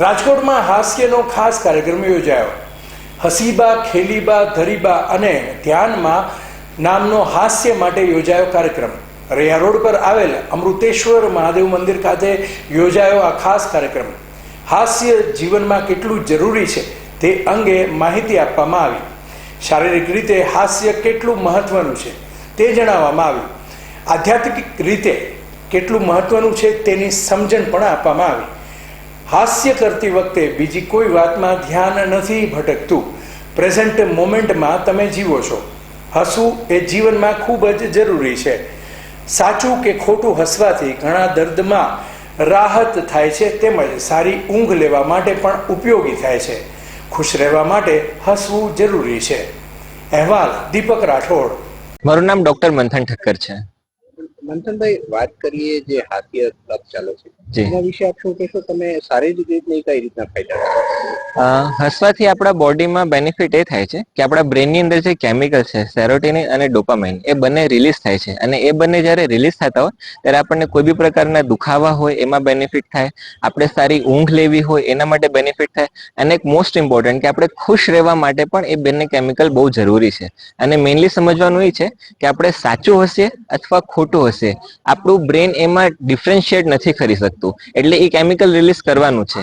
રાજકોટમાં હાસ્યનો ખાસ કાર્યક્રમ યોજાયો. હસીબા, ખેલીબા, ધરીબા અને ધ્યાનમાં નામનો હાસ્ય માટે યોજાયો કાર્યક્રમ. રૈયા રોડ પર આવેલ અમૃતેશ્વર મહાદેવ મંદિર ખાતે યોજાયો આ ખાસ કાર્યક્રમ. હાસ્ય જીવનમાં કેટલું જરૂરી છે તે અંગે માહિતી આપવામાં આવી. શારીરિક રીતે હાસ્ય કેટલું મહત્વનું છે તે જણાવવામાં આવ્યું. આધ્યાત્મિક રીતે કેટલું મહત્વનું છે તેની સમજણ પણ આપવામાં આવી. હાસ્ય કરતી વખતે બીજી કોઈ વાતમાં ધ્યાન નથી ભટકતું. પ્રેઝન્ટ મોમેન્ટમાં તમે જીવો છો. હસવું એ જીવનમાં ખૂબ જ જરૂરી છે. સાચું કે ખોટું હસવાથી ઘણા દર્દમાં રાહત થાય છે તેમજ સારી ઊંઘ લેવા માટે પણ ઉપયોગી થાય છે. ખુશ રહેવા માટે હસવું જરૂરી છે. અહેવાલ દીપક રાઠોડ. મારું નામ ડોક્ટર મંથન ઠક્કર છે. મંથનભાઈ વાત કરીએ જે હાસ્ય ક્લબ ચાલે છે. જી. એના વિશે આપ શું કહેશો? તમે શારીરિક નહીં કઈ રીતના ફાયદા હસવાથી આપણા બોડીમાં બેનિફિટ એ થાય છે કે આપણા બ્રેનની અંદર જે કેમિકલ છે સેરોટીનિન અને ડોપામાઇન એ બંને રિલીઝ થાય છે. અને એ બંને જ્યારે રિલીઝ થતા હોય ત્યારે આપણને કોઈ બી પ્રકારના દુખાવા હોય એમાં બેનિફિટ થાય. આપણે સારી ઊંઘ લેવી હોય એના માટે બેનિફિટ થાય. અને એક મોસ્ટ ઇમ્પોર્ટન્ટ કે આપણે ખુશ રહેવા માટે પણ એ બંને કેમિકલ બહુ જરૂરી છે. અને મેઇનલી સમજવાનું એ છે કે આપણે સાચું હશે અથવા ખોટું હશે આપણું બ્રેન એમાં ડિફરન્શિએટ નથી કરી શકતું. એટલે એ કેમિકલ રિલીઝ કરવાનું છે.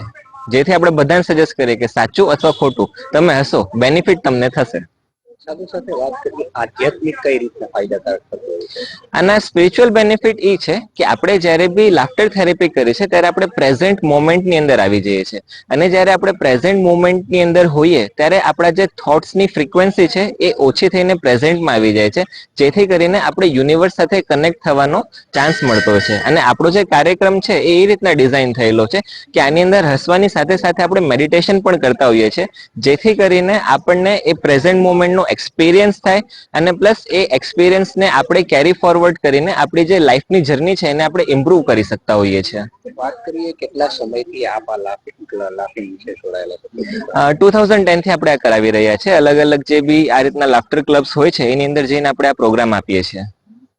જેથી આપણે બધાને સજેસ્ટ કરીએ કે સાચું અથવા ખોટું. તમે હશો બેનિફિટ તમને થશે. આના સ્પિરિચ્યુઅલ બેનિફિટ એ છે કે આપણે જ્યારે બી લાફ્ટર થેરેપી કરીએ છીએ, ત્યારે આપણે પ્રેઝન્ટ મોમેન્ટની અંદર આવી જઈએ છીએ. અને જ્યારે આપણે પ્રેઝન્ટ મોમેન્ટની અંદર હોઈએ, ત્યારે આપણા જે થોટ્સની ફ્રિકવન્સી છે, એ ઓછી થઈને પ્રેઝન્ટમાં આવી જાય છે. જેથી કરીને આપણે યુનિવર્સ સાથે કનેક્ટ થવાનો ચાન્સ મળતો છે. અને આપણો જે કાર્યક્રમ છે, એ એ રીતના ડિઝાઇન થયેલો છે કે આની અંદર હસવાની સાથે સાથે આપણે મેડિટેશન પણ કરતા હોઈએ છીએ. જેથી કરીને આપણને એ પ્રેઝન્ટ મોમેન્ટનો એક્સપિરિયન્સ થાય અને પ્લસ એ એક્સપિરિયન્સને આપણે કેરી ફોરવર્ડ કરીને આપણી જે લાઈફની જર્ની છે એને આપણે ઇમ્પ્રુવ કરી શકતા હોઈએ છીએ. વાત કરીએ કેટલા સમયથી આપ આ લાફિંગ વિશે જોડાયેલા ટુ થાઉઝન્ડ ટેનથી આપણે આ કરાવી રહ્યા છે અલગ અલગ જે બી આ રીતના લાફ્ટર ક્લબ્સ હોય છે એની અંદર જઈને આપણે આ પ્રોગ્રામ આપીએ છીએ.